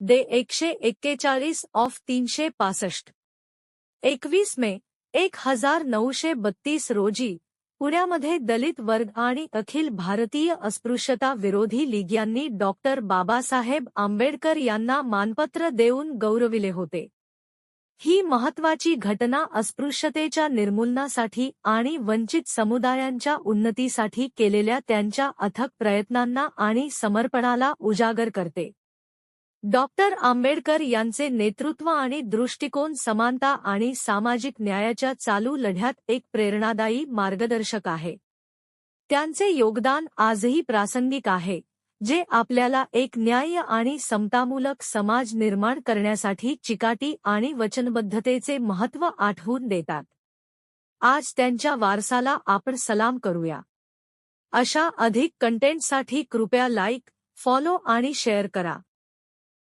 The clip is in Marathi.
दे एकशे एक्केचाळीस ऑफ तीनशे पासष्ट. एकवीस मे एक हजार नऊशे बत्तीस रोजी पुण्यामध्ये दलित वर्ग आणि अखिल भारतीय अस्पृश्यता विरोधी लीग यांनी डॉक्टर बाबासाहेब आंबेडकर यांना मानपत्र देऊन गौरविले होते. ही महत्वाची घटना अस्पृश्यतेच्या निर्मूलनासाठी आणि वंचित समुदायांच्या उन्नतीसाठी केलेल्या त्यांच्या अथक प्रयत्नांना आणि समर्पणाला उजागर करते. डॉक्टर आंबेडकर यांचे नेतृत्व आणि दृष्टिकोन समानता आणि सामाजिक न्यायाच्या चालू लढ्यात एक प्रेरणादायी मार्गदर्शक आहे. त्यांचे योगदान आजही प्रासंगिक आहे जे आपल्याला एक न्याय आणि समतामूलक समाज निर्माण करण्यासाठी चिकाटी आणि वचनबद्धतेचे महत्त्व आठवून देतात. आज त्यांच्या वारसाला आपण सलाम करूया. अशा अधिक कंटेंटसाठी कृपया लाईक फॉलो आणि शेअर करा.